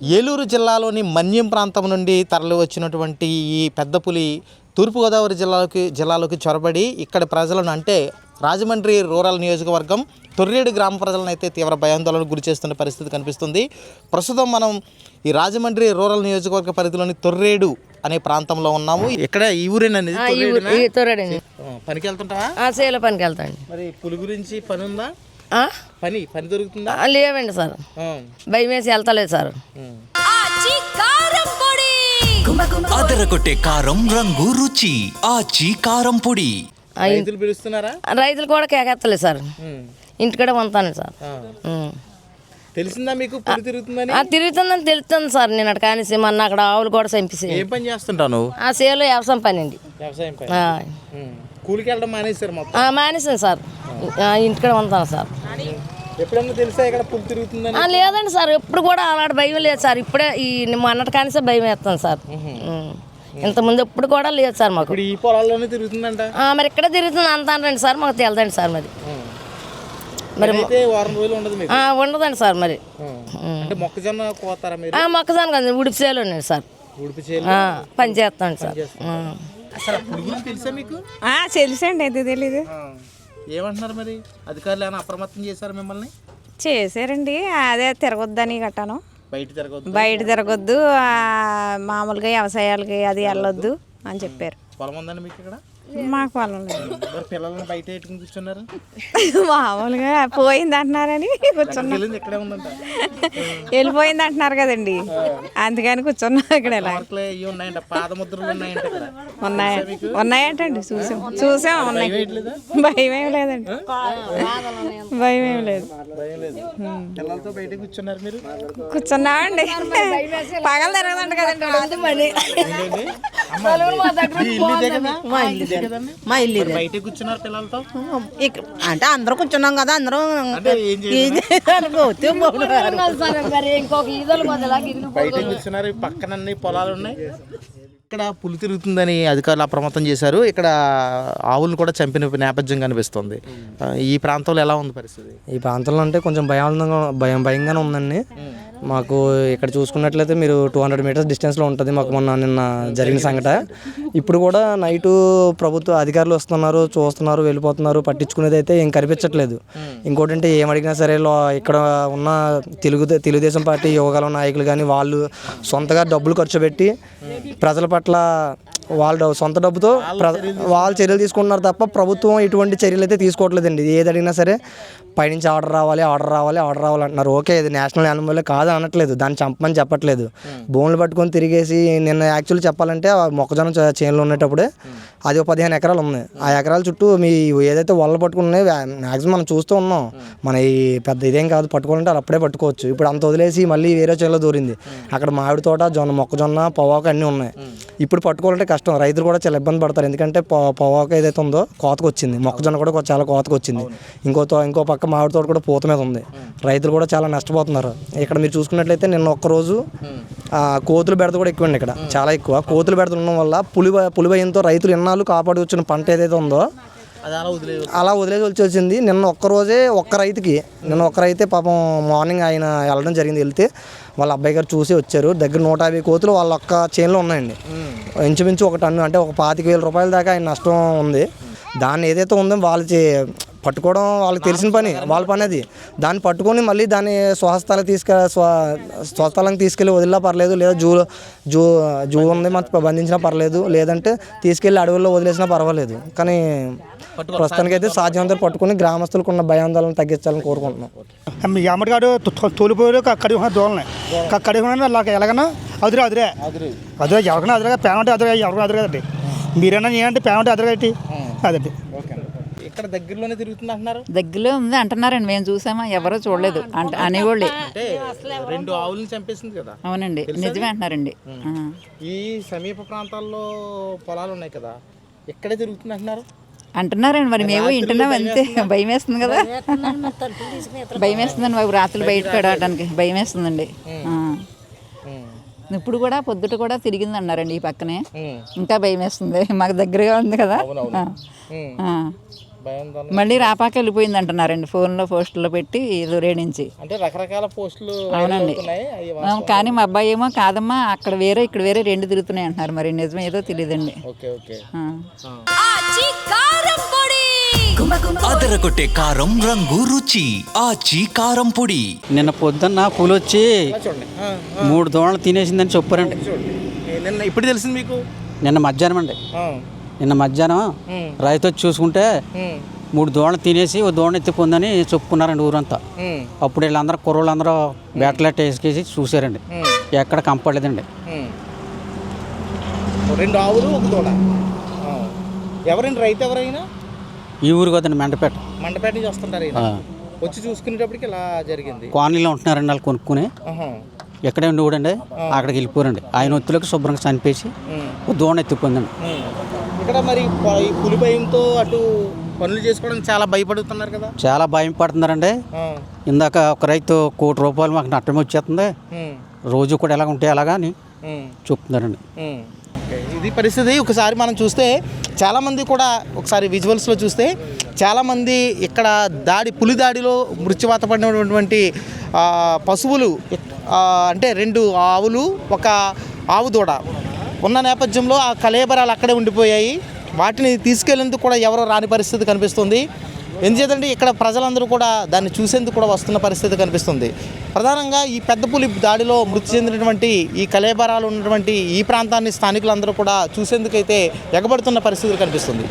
ఏలూరు జిల్లాలోని మన్యం ప్రాంతం నుండి తరలి వచ్చినటువంటి ఈ పెద్ద పులి తూర్పుగోదావరి జిల్లాలోకి జిల్లాలోకి చొరబడి ఇక్కడ ప్రజలను అంటే రాజమండ్రి రూరల్ నియోజకవర్గం తొర్రేడు గ్రామ ప్రజలను అయితే తీవ్ర భయాందోళనకు గురి చేస్తున్న పరిస్థితి కనిపిస్తుంది. ప్రస్తుతం మనం ఈ రాజమండ్రి రూరల్ నియోజకవర్గ పరిధిలోని తొర్రేడు అనే ప్రాంతంలో ఉన్నాము. ఇక్కడ ఈ ఊరేనండి తొరడండి పనికి వెళ్తుంటావా పనికి వెళ్తాండి మరి పులి గురించి పని ఉందా? పని పని దొరుకుతుందా? ఆ, లేవండి సార్. ఆ. భయం వేసి వెళ్తలేదు సార్. అదరగొట్టే కారం రంగు రుచి ఆచి కారం పొడి. రైతులు పిలుస్తున్నారా? రైతులు కూడా కేకెత్తలేదు సార్. ఇంటికాడ ఉంటాను సార్. తెలిసిందా మీకు? పులి తిరుగుతుందని? ఆ తిరుగుతుందని తెలుస్తుంది సార్. నేను అక్కడ కానీ మొన్న అక్కడ ఆవులు కూడా చంపేసి ఏం పని చేస్తుంటావు నువ్వు? ఆ సేలో వ్యవసాయం పని అండి. వ్యవసాయం పని. ఆ. ఉమ్. కూలికి వెళ్ళడం మానేశారు మొత్తం? ఆ, మానేసాను సార్. ఆ, ఇంటికాడ ఉంటాను సార్. ఎప్పుడన్నా తెలుసా ఇక్కడ పులి తిరుగుతుందని? ఆ, లేదండి సార్. ఎప్పుడు కూడా అలాంటి భయం లేదు సార్. ఇప్పుడే ఈ మొన్నటి కానిసే భయం వేస్తాను సార్. ఉం. ఇంతకుముందు ఎప్పుడు కూడా లేదు సార్ మాకు. ఇప్పుడు ఈ పొలాల్లోనే తిరుగుతుందంట? ఆ, మరి ఇక్కడ తిరుగుతుంది అంత అంటండి సార్. మాకు తెలదండి సార్ మరి. మరి అయితే వారం రోజులు ఉండదు మీకు? ఆ, ఉండదండి సార్ మరి. మొక్కజొన్న కోతారా మీరు? ఆ, మొక్కజొన్న కదా ఉడిపి చేలు ఉన్నాడు సార్. పని చేస్తాను సార్. తెలుసండి అయితే తెలీదు. ఏమంటున్నారు మరి? అధికారులు ఏమైనా అప్రమత్తం చేశారు మిమ్మల్ని? చేశారండి అదే తిరగొద్దని గట్టాను బయట తిరగొద్దు. బయట తిరగొద్దు ఆ, మామూలుగా వ్యవసాయాలకి అది వెళ్ళొద్దు అని చెప్పారు. పొలం ఉందండి మీకు ఇక్కడ మాకు పొలం లేదు. మరి పిల్లల్ని బయట పెట్టుకుని కూర్చున్నారు? మామూలుగా పోయింది అంటున్నారని కూర్చున్నా. వెళ్ళింది ఇక్కడే ఉందంట. వెళ్ళిపోయింది అంటున్నారు కదండి. అందుకని కూర్చున్నా ఇక్కడ ఇలా. మార్కులు ఇవి ఉన్నాయంట పాదముద్రలు ఉన్నాయంట ఇక్కడ. ఉన్నాయి? ఉన్నాయంటండి చూసాం. చూసాం ఉన్నాయి. వేయట్లేదా భయం ఏం లేదండి. భయం ఏం లేదు. భయం లేదు. పిల్లలతో బయట కూర్చున్నారు మీరు? కూర్చున్నామండి. పగలు తిరగదండి కదండి ఏంటండి? అమ్మ, ఈ ఇల్లు ఇదే కదా? ఇదే కదండి? మా ఇల్లు బయట కూర్చున్నారు పిల్లలతో అంటే అందరూ కూర్చున్నాం కదా అందరూ బయట కూర్చున్నారు పక్కన అన్ని పొలాలు ఉన్నాయి ఇక్కడ పులి తిరుగుతుందని అధికారులు అప్రమత్తం చేశారు. ఇక్కడ ఆవులను కూడా చంపిన నేపథ్యం కనిపిస్తుంది. ఈ ప్రాంతంలో ఎలా ఉంది పరిస్థితి? ఈ ప్రాంతంలో అంటే కొంచెం భయాందంగా భయం భయంగానే ఉందండి. మాకు ఇక్కడ చూసుకున్నట్లయితే మీరు టూ హండ్రెడ్ మీటర్స్ డిస్టెన్స్లో ఉంటుంది మాకు మొన్న నిన్న జరిగిన సంఘట. ఇప్పుడు కూడా నైటు ప్రభుత్వ అధికారులు వస్తున్నారు చూస్తున్నారు వెళ్ళిపోతున్నారు పట్టించుకునేది అయితే ఏం కనిపించట్లేదు. ఇంకోటి అంటే ఏం అడిగినా సరే ఇక్కడ ఉన్న తెలుగు తెలుగుదేశం పార్టీ యువగల నాయకులు కానీ వాళ్ళు సొంతగా డబ్బులు ఖర్చు పెట్టి ప్రజల పట్ల వాళ్ళ సొంత డబ్బుతో ప్ర వాళ్ళు చర్యలు తీసుకుంటున్నారు తప్ప ప్రభుత్వం ఇటువంటి చర్యలు అయితే తీసుకోవట్లేదండి. ఏది అడిగినా సరే పైనుంచి ఆర్డర్ రావాలి ఆర్డర్ రావాలి ఆర్డర్ రావాలి అంటున్నారు ఓకే ఇది నేషనల్ యానిమల్ కాదు అనట్లేదు. దాన్ని చంపమని చెప్పట్లేదు. భూములు పట్టుకొని తిరిగేసి నిన్న యాక్చువల్లీ చెప్పాలంటే మొక్కజొన్న చేనులో ఉండేటప్పుడే అది ఒక పదిహేను ఎకరాలు ఉంది. ఆ ఎకరాల చుట్టూ మీ ఏదైతే వల్ల పట్టుకున్నాయి మ్యాక్సిమం మనం చూస్తూ ఉన్నాం. మన ఈ పెద్ద ఇదేం కాదు పట్టుకోవాలంటే అది అప్పుడే పట్టుకోవచ్చు. ఇప్పుడు అంత వదిలేసి మళ్ళీ వేరే చేలో దూరింది. అక్కడ మామిడి తోట జొన్న మొక్కజొన్న పొగాకు అన్నీ ఉన్నాయి. ఇప్పుడు పట్టుకోవాలంటే కష్టం. రైతులు కూడా చాలా ఇబ్బంది పడతారు. ఎందుకంటే పొ- పొగాకు ఏదైతే ఉందో కోతకు వచ్చింది మొక్కజొన్న కూడా చాలా కోతకు వచ్చింది ఇంకో ఇంకో పక్క మామిడి తోట కూడా పూత మీద ఉంది. రైతులు కూడా చాలా నష్టపోతున్నారు. ఇక్కడ మీరు చూసుకున్నట్లయితే నిన్న ఒక్కరోజు ఆ, కోతులు బెడత కూడా ఎక్కువండి ఇక్కడ. చాలా ఎక్కువ. కోతులు బెడత ఉండడం వల్ల పులి భ- పులి భయంతో రైతులు ఎన్నాళ్ళు కాపాడి వచ్చిన పంట ఏదైతే ఉందో అలా వదిలేసి వచ్చి వచ్చింది. నిన్న ఒక్క రోజే ఒక్క రైతుకి నిన్న ఒక్క రైతే పాపం మార్నింగ్ ఆయన వెళ్ళడం జరిగింది వెళ్తే వాళ్ళ అబ్బాయి గారు చూసి వచ్చారు. దగ్గర నూట యాభై కోతులు వాళ్ళ ఒక్క చేనులో ఉన్నాయండి. ఇంచుమించు ఒక టన్ను అంటే ఒక పాతిక వేల రూపాయల దాకా ఆయన నష్టం ఉంది. దాన్ని ఏదైతే ఉందో వాళ్ళు చే- పట్టుకోవడం వాళ్ళకి తెలిసిన పని వాళ్ళ పని అది. దాన్ని పట్టుకొని మళ్ళీ దాన్ని స్వహస్తాలకు తీసుకె స్వ స్వస్థలానికి తీసుకెళ్ళి వదిలినా పర్లేదు లేదా జూ జూ జూ ఉంది మనకు బంధించినా పర్లేదు లేదంటే తీసుకెళ్ళి అడవుల్లో వదిలేసినా పర్వాలేదు. కానీ ప్రస్తుతానికైతే సాధ్యమంతా పట్టుకుని గ్రామస్తులకు ఉన్న భయాందోళన తగ్గించాలని కోరుకుంటున్నాం. మీ అమ్మడిగాడు తోలిపోయాడు కక్కడి దోలని కక్కడి అలా ఎలాగన్నా అదిరే అదిరే. అదిరే. ఎవరికైనా అదిరే పేమెంట్ అదిరే ఎవరికైనా అదిరే కదండి. మీరైనా ఏంటంటే పేమెంట్ అదిరే ఏంటి అదండి. ఇక్కడ దగ్గరలోనే తిరుగుతుంది అంటున్నారు? దగ్గరలో ఉంది అంటున్నారండి మేము చూసామా ఎవరో చూడలేదు. అంట అనేవాళ్ళే. అంటే రెండు ఆవులను చంపేసింది కదా. అవునండి నిజమే అంటున్నారండి. ఆ. ఈ సమీప ప్రాంతాల్లో పొలాలు ఉన్నాయి కదా ఇక్కడే తిరుగుతుంది అంటున్నారు? అంటున్నారండి మరి మేము వింటున్నాం అంతే. భయం వేస్తుంది కదా. భయం వేస్తుందండి మాకు రాత్రులు బయట పడటానికి భయం వేస్తుందండి. ఆ. ఇప్పుడు కూడా పొద్దుట కూడా తిరిగింది అన్నారండి ఈ పక్కనే. ఇంకా భయం వేస్తుంది మాకు దగ్గరగా ఉంది కదా. ఆ. ఆ. మళ్ళీ రాపాక వెళ్ళిపోయింది అంటున్నారండి ఫోన్లో పోస్టుల్లో పెట్టి దూరే నుంచి. అంటే రకరకాల పోస్టులు అవునండి. కానీ మా అబ్బాయి ఏమో కాదమ్మా అక్కడ వేరే ఇక్కడ వేరే రెండు తిరుగుతున్నాయి అంటున్నారు. మరి నిజం ఏదో తెలియదండి ఓకే ఓకే. అదరగొట్టే కారం రంగు రుచి ఆచి కారం పొడి. నిన్న పొద్దున్న పులి వచ్చి చూడండి. ఆ, మూడు దోణలు తినేసిందని చెప్పారండి. చూడండి. ఏ, నిన్న ఇప్పుడు తెలిసింది మీకు? నిన్న మధ్యాహ్నం అండి. నిన్న మధ్యాహ్నం రైతు వచ్చి చూసుకుంటే మూడు దోణలు తినేసి ఓ దోణ ఎత్తిపోందని చెప్పుకున్నారండి ఊరంతా. అప్పుడు వీళ్ళందరూ కుర్రోళ్ళందరూ బ్యాట్లెట్ వేసుకేసి చూశారండి. ఉమ్, ఎక్కడ కంపడలేదండి. రెండు ఆవులు ఒక దూడ. ఎవరండి రైతు ఎవరైనా? ఈ ఊరు కదండి మెండపేట. మండపేట నుంచి వస్తుంటారు. వచ్చి చూసుకునేటప్పటికి ఇలా జరిగింది. కాలనీలో ఉంటున్నారండి వాళ్ళు కొనుక్కుని. ఎక్కడే ఉండి ఊడండి అక్కడికి వెళ్ళిపోరండి. ఆయన ఒత్తులకు శుభ్రంగా చనిపేసి దోణ ఎత్తిపోయిందండి ఇక్కడ మరి ఈ పులి భయంతో అటు పనులు చేసుకోవడానికి చాలా భయపడుతున్నారు కదా? చాలా భయం పడుతున్నారండి. ఇందాక ఒక రైతు కోటి రూపాయలు మాకు నష్టం వచ్చేస్తుంది. రోజు కూడా ఎలా ఉంటే అలాగా అని. చెప్తున్నారండి. ఇది పరిస్థితి. ఒకసారి మనం చూస్తే చాలామంది కూడా ఒకసారి విజువల్స్లో చూస్తే చాలామంది ఇక్కడ దాడి పులి దాడిలో మృత్యువాత పడినటువంటి పశువులు అంటే రెండు ఆవులు ఒక ఆవు దూడ ఉన్న నేపథ్యంలో ఆ కలేబరాలు అక్కడే ఉండిపోయాయి. వాటిని తీసుకెళ్ళేందుకు కూడా ఎవరో రాని పరిస్థితి కనిపిస్తుంది. ఎందుచేతంటే ఇక్కడ ప్రజలందరూ కూడా దాన్ని చూసేందుకు కూడా వస్తున్న పరిస్థితి కనిపిస్తుంది. ప్రధానంగా ఈ పెద్ద పులి దాడిలో మృతి చెందినటువంటి ఈ కలేబరాలు ఉన్నటువంటి ఈ ప్రాంతాన్ని స్థానికులందరూ కూడా చూసేందుకైతే ఎగబడుతున్న పరిస్థితులు కనిపిస్తుంది.